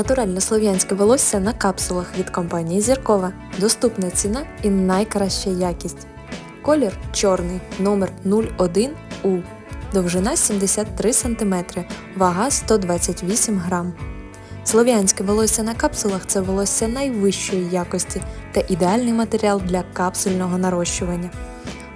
Натуральне слов'янське волосся на капсулах від компанії Зіркова. Доступна ціна і найкраща якість. Колір чорний, номер 01 У. Довжина 73 см, вага 128 грам. Слов'янське волосся на капсулах це волосся найвищої якості та ідеальний матеріал для капсульного нарощування.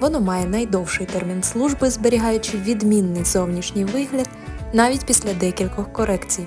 Воно має найдовший термін служби, зберігаючи відмінний зовнішній вигляд навіть після декількох корекцій.